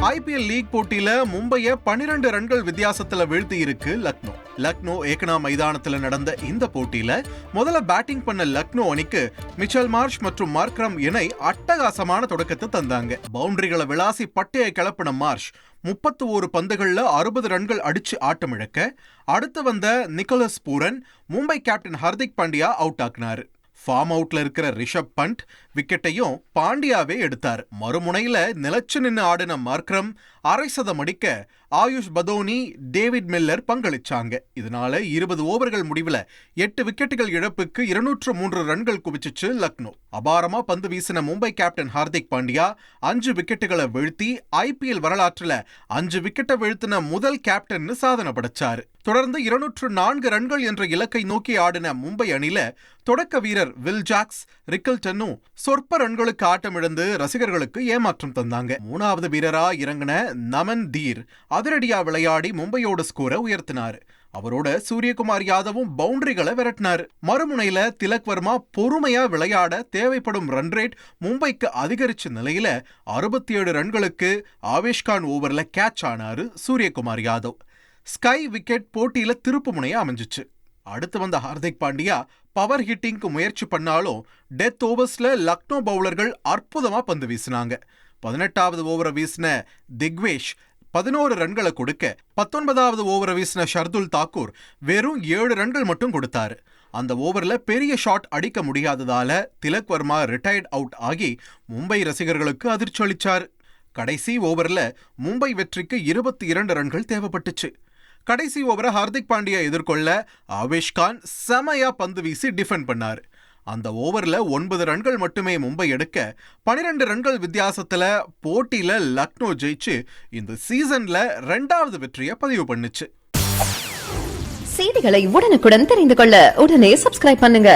IPL league போட்டியில மும்பைய 12 ரன்கள் வித்தியாசத்துல வீழ்த்தி இருக்கு லக்னோ. லக்னோ ஏகனா மைதானத்துல நடந்த இந்த போட்டியில முதல்ல பேட்டிங் பண்ண லக்னோ அணிக்கு மிச்சல் மார்ஷ் மற்றும் மார்க்ரம் இணை அட்டகாசமான தொடக்கத்தை தந்தாங்க. பவுண்டரிகளை விளாசி பட்டையை கிளப்பின மார்ஷ் முப்பத்து ஒரு பந்துகள்ல அறுபது ரன்கள் அடிச்சு ஆட்டமிழக்க அடுத்து வந்த Nicholas Pooran Mumbai captain Hardik Pandya out ஆக்குனாரு. Form அவுட்ல இருக்கிற ரிஷப் பண்ட் விக்கெட்டையும் பாண்டியாவே எடுத்தார். மறுமுனையில நிலச்சு நின்னு ஆடின மார்க்ரம் அரை சதம் அடிக்க ஆயுஷ் பதோனி டேவிட் மில்லர் பங்களிச்சாங்க. இதனால இருபது ஓவர்கள் முடிவுல எட்டு விக்கெட்டுகள் இழப்புக்கு இருநூற்று மூன்று ரன்கள் குவிச்சிச்சு லக்னோ. அபாரமா பந்து வீசின மும்பை கேப்டன் ஹார்திக் பாண்டியா அஞ்சு விக்கெட்டுகளை வீழ்த்தி ஐபிஎல் வரலாற்றுல அஞ்சு விக்கெட்டை வீழ்த்தின முதல் கேப்டன்னு சாதனை படைச்சாரு. தொடர்ந்து இருநூற்று நான்கு ரன்கள் என்ற இலக்கை நோக்கி ஆடின மும்பை அணில தொடக்க வீரர் வில் ஜாக்ஸ் ரிக்கல்டனும் சொற்ப ரன்களுக்கு ஆட்டமிழந்து ரசிகர்களுக்கு ஏமாற்றம் தந்தாங்க. மூணாவது வீரரா இறங்கின நமன் தீர். அதிரடியா விளையாடி மும்பையோட ஸ்கோரை உயர்த்தினார். அவரோட சூரியகுமார் யாதவும் பவுண்டரிகளை விரட்டினார். மறுமுனையில திலக் வர்மா பொறுமையா விளையாட தேவைப்படும் ரன் ரேட் மும்பைக்கு அதிகரிச்ச நிலையில அறுபத்தி ஏழு ரன்களுக்கு ஆவேஷ்கான் ஓவர்ல கேட்ச் ஆனாரு சூரியகுமார் யாதவ். ஸ்கை விக்கெட் போட்டியில திருப்பு முனையா அமைஞ்சிச்சு. அடுத்து வந்த ஹார்திக் பாண்டியா பவர் ஹிட்டிங்க்கு முயற்சி பண்ணாலும் டெத் ஓவர்ஸ்ல லக்னோ பவுலர்கள் அற்புதமா பந்து வீசினாங்க. பதினெட்டாவது ஓவரை வீசின திக்வேஷ் பதினோரு ரன்களை கொடுக்க பத்தொன்பதாவது ஓவரை வீசின ஷர்துல் தாக்கூர் வெறும் ஏழு ரன்கள் மட்டும் கொடுத்தாரு. அந்த ஓவர்ல பெரிய ஷாட் அடிக்க முடியாததால திலக் வர்மா ரிட்டையர்ட் அவுட் ஆகி மும்பை ரசிகர்களுக்கு அதிர்ச்சி அளித்தார் கடைசி ஓவர்ல மும்பை வெற்றிக்கு இருபத்தி இரண்டு ரன்கள் தேவைப்பட்டுச்சு. கடைசி ஓவரை ஹார்திக் பாண்டியா எதிர்கொள்ள ஆவேஷ்கான் செமையா பந்து வீசி டிஃபெண்ட் பண்ணார். அந்த ஓவர்ல ஒன்பது ரன்கள் மட்டுமே மும்பை எடுக்க பனிரெண்டு ரன்கள் வித்தியாசத்துல போட்டியில லக்னோ ஜெயிச்சு இந்த சீசன்ல ரெண்டாவது வெற்றியை பதிவு பண்ணுச்சு. செய்திகளை உடனுக்குடன் தெரிந்து கொள்ள உடனே சப்ஸ்கிரைப் பண்ணுங்க.